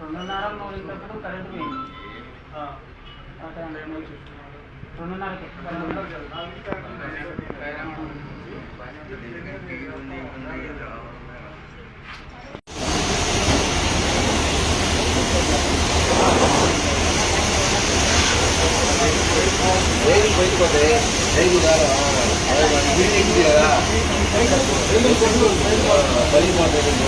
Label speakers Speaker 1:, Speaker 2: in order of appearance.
Speaker 1: రెండున్నర మూడింటప్పుడు కరెంట్ పోయింది అక్కడ రెండున్నరకి
Speaker 2: రైలు బయటకు పోతే రైలు కాదు బిల్డింగ్ కదా పడిపోతుంది